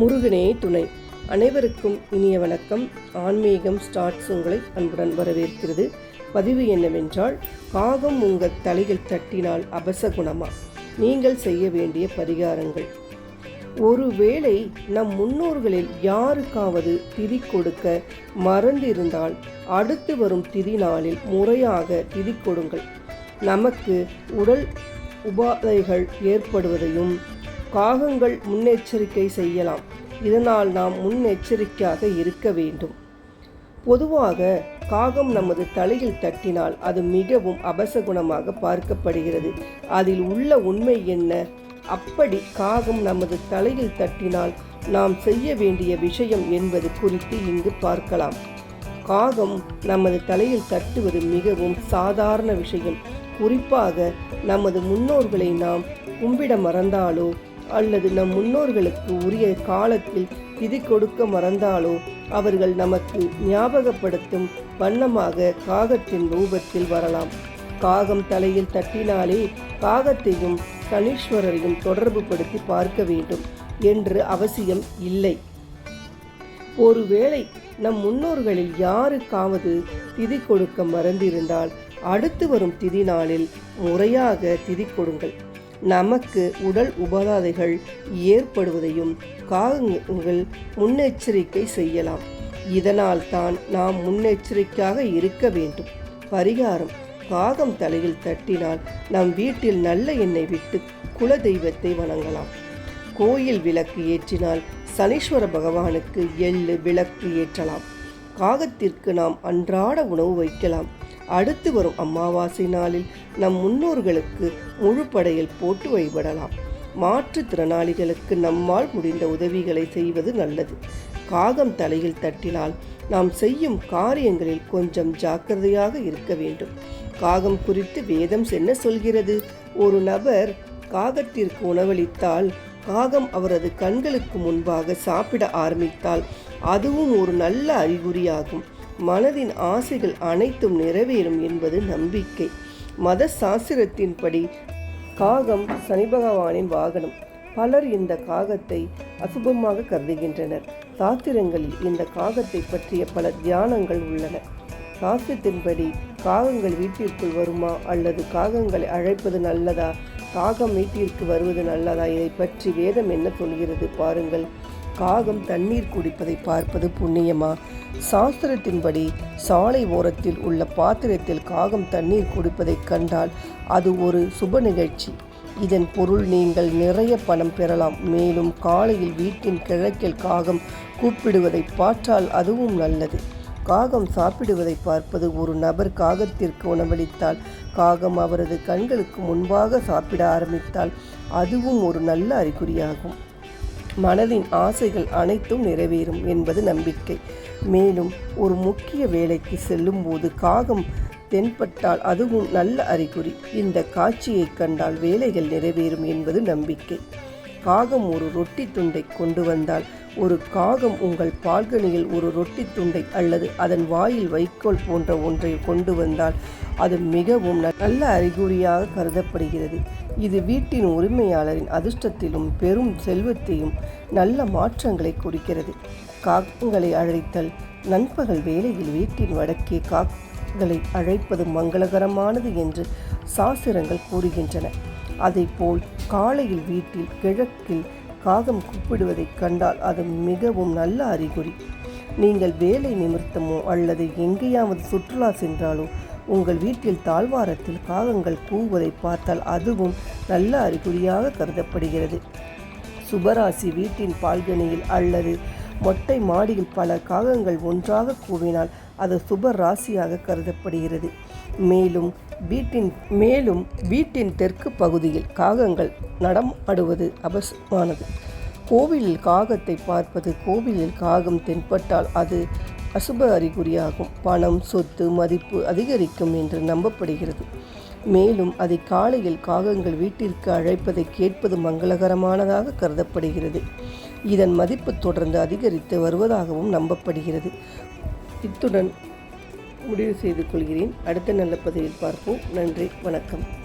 முருகனே துணை. அனைவருக்கும் இனிய வணக்கம். ஆன்மீகம் ஸ்டார்ட்ஸ் உங்களை அன்புடன் வரவேற்கிறது. பதிவு என்னவென்றால் காகம் உங்கள் தலையில் தட்டினால் அபசகுணமா? நீங்கள் செய்ய வேண்டிய பரிகாரங்கள். ஒருவேளை நம் முன்னோர்களில் யாருக்காவது திதி கொடுக்க மறந்திருந்தால் அடுத்து வரும் திதி நாளில் முறையாக திதி கொடுங்கள். நமக்கு உடல் உபாதைகள் ஏற்படுவதையும் காகங்கள் முன்னெச்சரிக்கை செய்யலாம். இதனால் நாம் முன்னெச்சரிக்கையாக இருக்க வேண்டும். பொதுவாக காகம் நமது தலையில் தட்டினால் அது மிகவும் அபசகுணமாக பார்க்கப்படுகிறது. அதில் உள்ள உண்மை என்ன? அப்படி காகம் நமது தலையில் தட்டினால் நாம் செய்ய வேண்டிய விஷயம் என்பது குறித்து இங்கு பார்க்கலாம். காகம் நமது தலையில் தட்டுவது மிகவும் சாதாரண விஷயம். குறிப்பாக நமது முன்னோர்களை நாம் கும்பிட மறந்தாலோ அல்லது நம் முன்னோர்களுக்கு உரிய காலத்தில் திதி கொடுக்க மறந்தாலோ அவர்கள் நமக்கு ஞாபகப்படுத்தும் வண்ணமாக காகத்தின் ரூபத்தில் வரலாம். காகம் தலையில் தட்டினாலே காகத்தையும் சனீஸ்வரரையும் தொடர்பு படுத்தி பார்க்க வேண்டும் என்று அவசியம் இல்லை. ஒருவேளை நம் முன்னோர்களில் யாருக்காவது திதி கொடுக்க மறந்திருந்தால் அடுத்து வரும் திதி நாளில் முறையாக திதி கொடுங்கள். நமக்கு உடல் உபாதைகள் ஏற்படுவதையும் காகங்கள் முன்னெச்சரிக்கை செய்யலாம். இதனால் தான் நாம் முன்னெச்சரிக்கையாக இருக்க வேண்டும். பரிகாரம். காகம் தலையில் தட்டினால் நம் வீட்டில் நல்ல எண்ணெய் விட்டு குல தெய்வத்தை வணங்கலாம். கோயில் விளக்கு ஏற்றினால் சனீஸ்வர பகவானுக்கு எள்ளு விளக்கு ஏற்றலாம். காகத்திற்கு நாம் அன்றாட உணவு வைக்கலாம். அடுத்து வரும் அமாவாசை நாளில் நம் முன்னோர்களுக்கு முழு படையில் போட்டு வழிபடலாம். மாற்றுத்திறனாளிகளுக்கு நம்மால் முடிந்த உதவிகளை செய்வது நல்லது. காகம் தலையில் தட்டினால் நாம் செய்யும் காரியங்களில் கொஞ்சம் ஜாக்கிரதையாக இருக்க வேண்டும். காகம் குறித்து வேதம் என்ன சொல்கிறது? ஒரு நபர் காகத்திற்கு உணவளித்தால் காகம் அவரது கண்களுக்கு முன்பாக சாப்பிட ஆரம்பித்தால் அதுவும் ஒரு நல்ல அறிகுறியாகும். மனதின் ஆசைகள் அனைத்தும் நிறைவேறும் என்பது நம்பிக்கை. மத சாஸ்திரத்தின்படி காகம் சனி பகவானின் வாகனம். பலர் இந்த காகத்தை அசுபமாக கருதுகின்றனர். சாஸ்திரங்களில் இந்த காகத்தை பற்றிய பல தியானங்கள் உள்ளன. சாஸ்திரத்தின்படி காகங்கள் வீட்டிற்குள் வருமா அல்லது காகங்களை அழைப்பது நல்லதா? காகம் வீட்டிற்கு வருவது நல்லதா? இதை பற்றி வேதம் என்ன சொல்கிறது? பாருங்கள். காகம் தண்ணீர் குடிப்பதை பார்ப்பது புண்ணியமா? சாஸ்திரத்தின்படி சாலை ஓரத்தில் உள்ள பாத்திரத்தில் காகம் தண்ணீர் குடிப்பதைக் கண்டால் அது ஒரு சுப நிகழ்ச்சி. இதன் பொருள் நீங்கள் நிறைய பணம் பெறலாம். மேலும் காலையில் வீட்டின் கிழக்கில் காகம் கூப்பிடுவதை பார்த்தால் அதுவும் நல்லது. காகம் சாப்பிடுவதை பார்ப்பது ஒரு நபர் காகத்திற்கு உணவளித்தால் காகம் அவரது கண்களுக்கு முன்பாக சாப்பிட ஆரம்பித்தால் அதுவும் ஒரு நல்ல அறிகுறியாகும். மனதின் ஆசைகள் அனைத்தும் நிறைவேறும் என்பது நம்பிக்கை. மேலும் ஒரு முக்கிய வேலைக்கு செல்லும்போது காகம் தென்பட்டால் அதுவும் நல்ல அறிகுறி. இந்த காட்சியை கண்டால் வேலைகள் நிறைவேறும் என்பது நம்பிக்கை. காகம் ஒரு ரொட்டி துண்டை கொண்டு வந்தால் ஒரு காகம் உங்கள் பால்கனியில் ஒரு ரொட்டி துண்டை அல்லது அதன் வாயில் வைக்கோல் போன்ற ஒன்றை கொண்டு வந்தால் அது மிகவும் நல்ல அறிகுறியாக கருதப்படுகிறது. இது வீட்டின் உரிமையாளரின் அதிர்ஷ்டத்திலும் பெரும் செல்வத்தையும் நல்ல மாற்றங்களை குறிக்கிறது காகங்களை அழைத்தல் நண்பகல் வேளையில் வீட்டின் வடக்கே காக்களை அழைப்பது மங்களகரமானது என்று சாஸ்திரங்கள் கூறுகின்றன. அதைப்போல் காலையில் வீட்டில் கிழக்கில் காகம் கூப்பிடுவதைக் கண்டால் அது மிகவும் நல்ல அறிகுறி. நீங்கள் வேலை நிமித்தமோ அல்லது எங்கேயாவது சுற்றுலா சென்றாலோ உங்கள் வீட்டில் தாழ்வாரத்தில் காகங்கள் கூவுவதை பார்த்தால் அதுவும் நல்ல அறிகுறியாக கருதப்படுகிறது. சுபராசி வீட்டின் பால்கனியில் அல்லது மொட்டை மாடியில் பல காகங்கள் ஒன்றாக கூவினால் அது சுப ராசியாக கருதப்படுகிறது. மேலும் வீட்டின் மேலும் வீட்டின் தெற்கு பகுதியில் காகங்கள் நடமாடுவது அபசமானது. கோவிலில் காகத்தை பார்ப்பது கோவிலில் காகம் தென்பட்டால் அது அசுப அறிகுறியாகும். பணம் சொத்து மதிப்பு அதிகரிக்கும் என்று நம்பப்படுகிறது. மேலும் அதை காலையில் காகங்கள் வீட்டிற்கு அழைப்பதை கேட்பது மங்களகரமானதாக கருதப்படுகிறது. இதன் மதிப்பு தொடர்ந்து அதிகரித்து வருவதாகவும் நம்பப்படுகிறது. இத்துடன் முடிவு செய்து கொள்கிறேன். அடுத்த நல்ல பதிவில் பார்ப்போம். நன்றி. வணக்கம்.